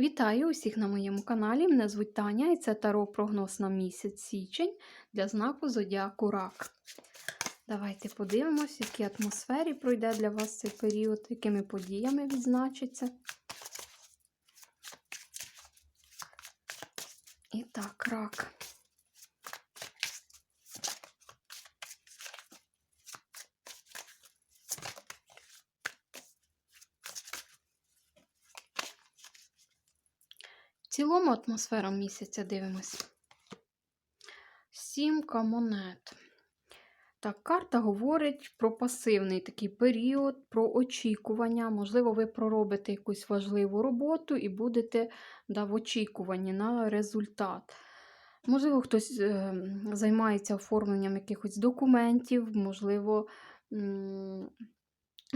Вітаю усіх на моєму каналі. Мене звуть Таня і це таро прогноз на місяць січень для знаку Зодіаку Рак. Давайте подивимось, в якій атмосфері пройде для вас цей період, якими подіями відзначиться. І так, рак. В цілому атмосфера місяця дивимось. Сімка монет. Так, карта говорить про пасивний такий період, про очікування. Можливо, ви проробите якусь важливу роботу і будете да, в очікуванні на результат. Можливо, хтось е, займається оформленням якихось документів, можливо,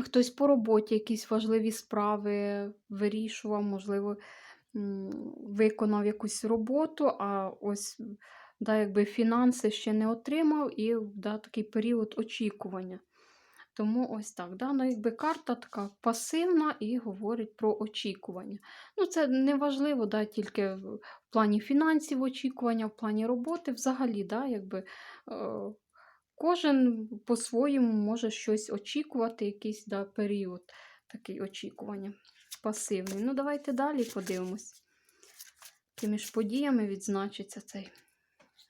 хтось по роботі якісь важливі справи вирішував, можливо, виконав якусь роботу, а ось да, якби фінанси ще не отримав, і да, такий період очікування. Тому ось так. Да? Ну, якби карта така пасивна і говорить про очікування. Ну, Це не важливо, да, тільки в плані фінансів очікування, в плані роботи взагалі, да, якби, е, кожен по-своєму може щось очікувати, якийсь да, період такий очікування пасивний. Ну, давайте далі подивимось, якими ж подіями відзначиться цей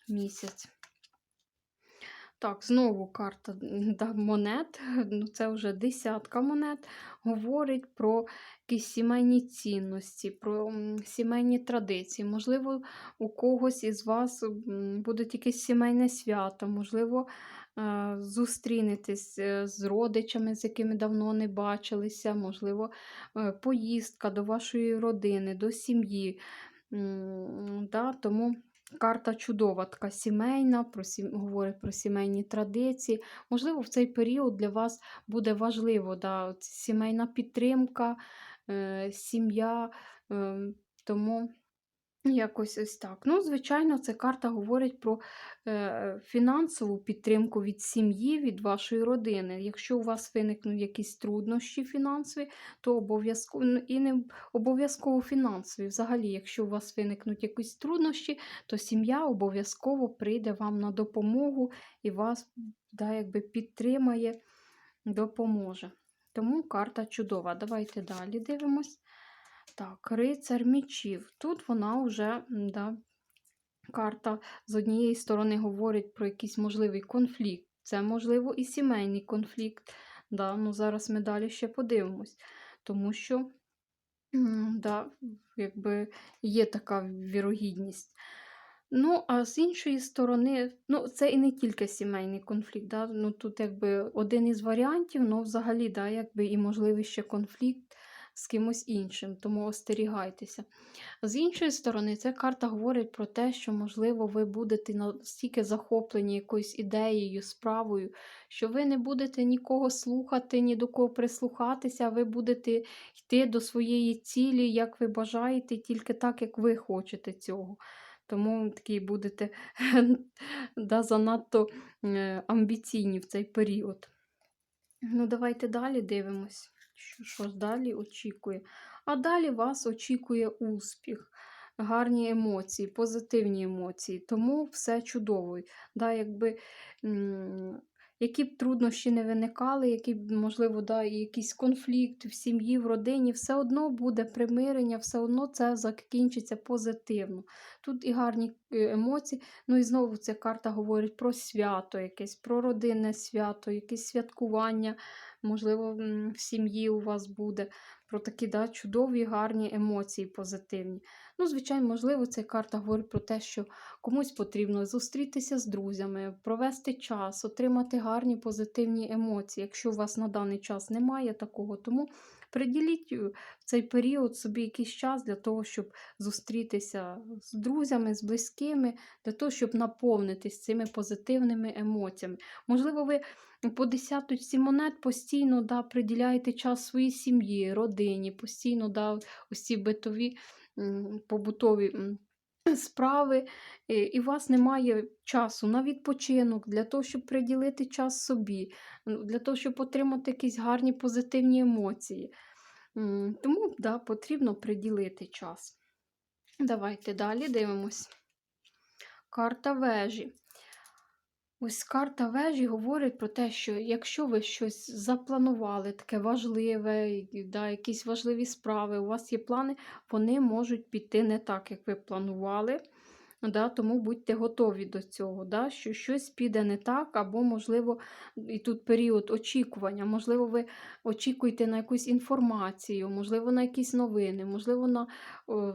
місяць. Так, знову карта да, монет, ну це вже десятка монет, говорить про якісь сімейні цінності, про сімейні традиції. Можливо, у когось із вас буде якесь сімейне свято, можливо, е, зустрінетесь е, з родичами, з якими давно не бачилися, можливо, е, поїздка до вашої родини, до сім'ї. Да, Тому Карта чудова, така сімейна, про сім... говорить про сімейні традиції. Можливо, в цей період для вас буде важливо да, сімейна підтримка, е, сім'я. Е, тому Якось ось так. Ну, звичайно, ця карта говорить про е, фінансову підтримку від сім'ї, від вашої родини. Якщо у вас виникнуть якісь труднощі фінансові, то обов'язково ну, і не обов'язково фінансові. Взагалі, якщо у вас виникнуть якісь труднощі, то сім'я обов'язково прийде вам на допомогу і вас да, якби підтримає, допоможе. Тому карта чудова. Давайте далі дивимось. Так, рицар мічів. Тут вона вже, да, карта з однієї сторони говорить про якийсь можливий конфлікт. Це, можливо, і сімейний конфлікт. Да, ну Зараз ми далі ще подивимось. Тому що да, якби є така вірогідність. Ну, а з іншої сторони, ну, це і не тільки сімейний конфлікт. Да? Ну, Тут якби один із варіантів, ну, взагалі, да, якби і можливий ще конфлікт з кимось іншим, тому остерігайтеся. З іншої сторони, ця карта говорить про те, що, можливо, ви будете настільки захоплені якоюсь ідеєю, справою, що ви не будете нікого слухати, ні до кого прислухатися, ви будете йти до своєї цілі, як ви бажаєте, тільки так, як ви хочете цього. Тому такі будете да, занадто е, амбіційні в цей період. Ну, давайте далі дивимось що, далі очікує. А далі вас очікує успіх, гарні емоції, позитивні емоції, тому все чудово. Да, якби, які б труднощі не виникали, які б, можливо, да, якийсь конфлікт в сім'ї, в родині, все одно буде примирення, все одно це закінчиться позитивно. Тут і гарні е, емоції. Ну і знову ця карта говорить про свято, якесь, про родинне свято, якесь святкування можливо, в сім'ї у вас буде, про такі да, чудові, гарні емоції позитивні. Ну, звичайно, можливо, ця карта говорить про те, що комусь потрібно зустрітися з друзями, провести час, отримати гарні позитивні емоції. Якщо у вас на даний час немає такого, тому приділіть е, в цей період собі якийсь час для того, щоб зустрітися з друзями, з близькими, для того, щоб наповнитись цими позитивними емоціями. Можливо, ви по десяточці монет постійно да, приділяєте час своїй сім'ї, родині, постійно да, усі битові побутові справи, і у вас немає часу на відпочинок, для того, щоб приділити час собі, для того, щоб отримати якісь гарні позитивні емоції. Тому да, потрібно приділити час. Давайте далі дивимось. Карта вежі. Ось карта вежі говорить про те, що якщо ви щось запланували, таке важливе, да, якісь важливі справи, у вас є плани, вони можуть піти не так, як ви планували. Да, тому будьте готові до цього, да, що щось піде не так, або, можливо, і тут період очікування, можливо, ви очікуєте на якусь інформацію, можливо, на якісь новини, можливо, на,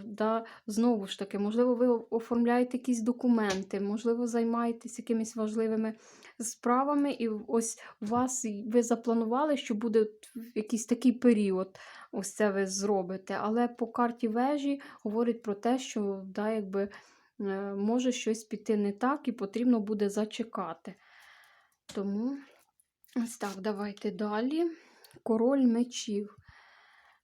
да, знову ж таки, можливо, ви оформляєте якісь документи, можливо, займаєтесь якимись важливими справами, і ось у вас ви запланували, що буде якийсь такий період. Ось це ви зробите. Але по карті вежі говорить про те, що да, якби. Е, може щось піти не так і потрібно буде зачекати. Тому, ось так, давайте далі. Король мечів.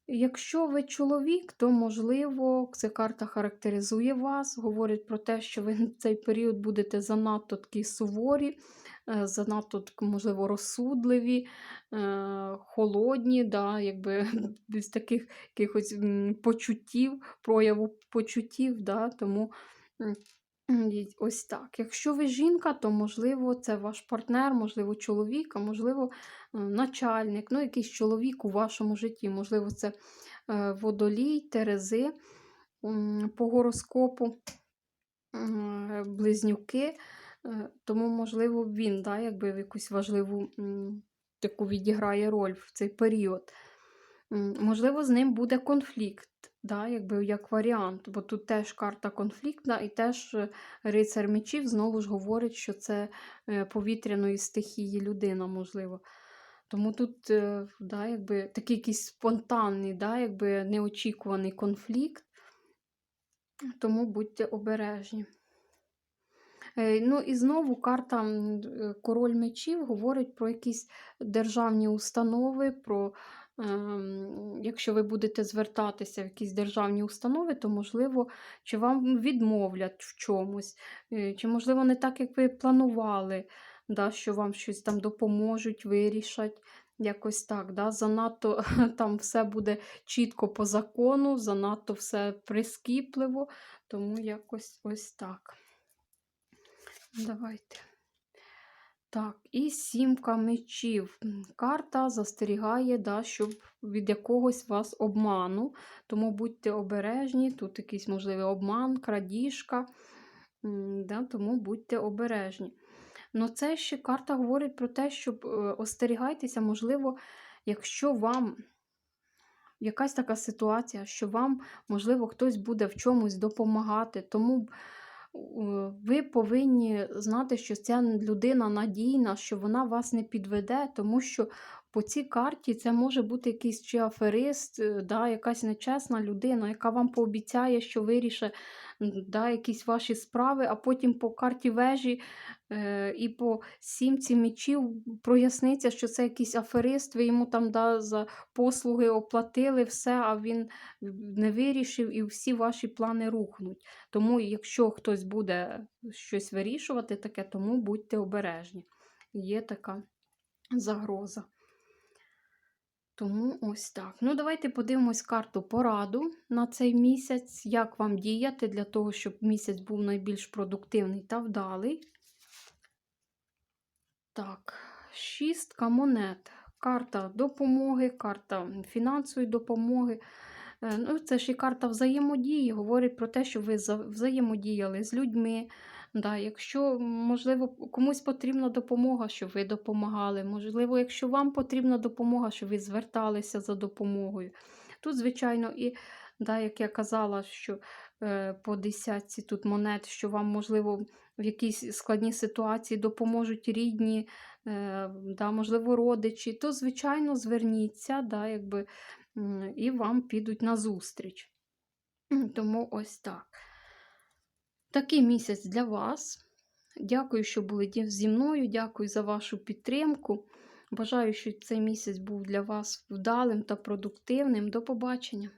Якщо ви чоловік, то, можливо, ця карта характеризує вас, говорить про те, що ви в цей період будете занадто такі суворі, е, занадто, можливо, розсудливі, е, холодні, да, якби без таких якихось почуттів, прояву почуттів. Да, Тому Ось так. Якщо ви жінка, то, можливо, це ваш партнер, можливо, чоловік, а можливо, е, начальник, ну, якийсь чоловік у вашому житті. Можливо, це е, водолій, терези по гороскопу, близнюки. Е, тому, можливо, він да, якби якусь важливу таку відіграє роль в цей період. Можливо, з ним буде конфлікт да, якби як варіант, бо тут теж карта конфліктна, і теж е, рицар мечів знову ж говорить, що це е, повітряної стихії людина, можливо. Тому тут е, да, якби, такий якийсь спонтанний, да, якби неочікуваний конфлікт, тому будьте обережні. Ну І знову карта Король мечів говорить про якісь державні установи, про якщо ви будете звертатися в якісь державні установи, то, можливо, чи вам відмовлять в чомусь, е, чи, можливо, не так, як ви планували, да, що вам щось там допоможуть, вирішать. Якось так, да? занадто там все буде чітко по закону, занадто все прискіпливо, тому якось ось так. Давайте. Так, і сімка мечів. Карта застерігає, да, щоб від якогось вас обману. Тому будьте обережні, тут якийсь можливий обман, крадіжка. Да, Тому будьте обережні. Ну, це ще карта говорить про те, щоб е, остерігайтеся, можливо, якщо вам якась така ситуація, що вам, можливо, хтось буде в чомусь допомагати. Тому ви повинні знати, що ця людина надійна, що вона вас не підведе, тому що по цій карті це може бути якийсь чи аферист, е, да, якась нечесна людина, яка вам пообіцяє, що вирішить да, якісь ваші справи, а потім по карті вежі е, і по сімці мічів проясниться, що це якийсь аферист, ви йому там да, за послуги оплатили все, а він не вирішив, і всі ваші плани рухнуть. Тому, якщо хтось буде щось вирішувати, таке, тому будьте обережні. Є така загроза. Тому ось так. Ну, давайте подивимось карту пораду на цей місяць, як вам діяти для того, щоб місяць був найбільш продуктивний та вдалий. Так, шістка монет. Карта допомоги, карта фінансової допомоги. Е, ну, Це ж і карта взаємодії. Говорить про те, що ви взаємодіяли з людьми, Да, Якщо, можливо, комусь потрібна допомога, щоб ви допомагали. Можливо, якщо вам потрібна допомога, щоб ви зверталися за допомогою. Тут, звичайно, і, да, як я казала, що е, по десятці тут монет, що вам, можливо, в якійсь складній ситуації допоможуть рідні, е, да, можливо, родичі, то, звичайно, зверніться, да, якби, і вам підуть на зустріч. Тому ось так. Такий місяць для вас. Дякую, що були зі мною. Дякую за вашу підтримку. Бажаю, щоб цей місяць був для вас вдалим та продуктивним. До побачення!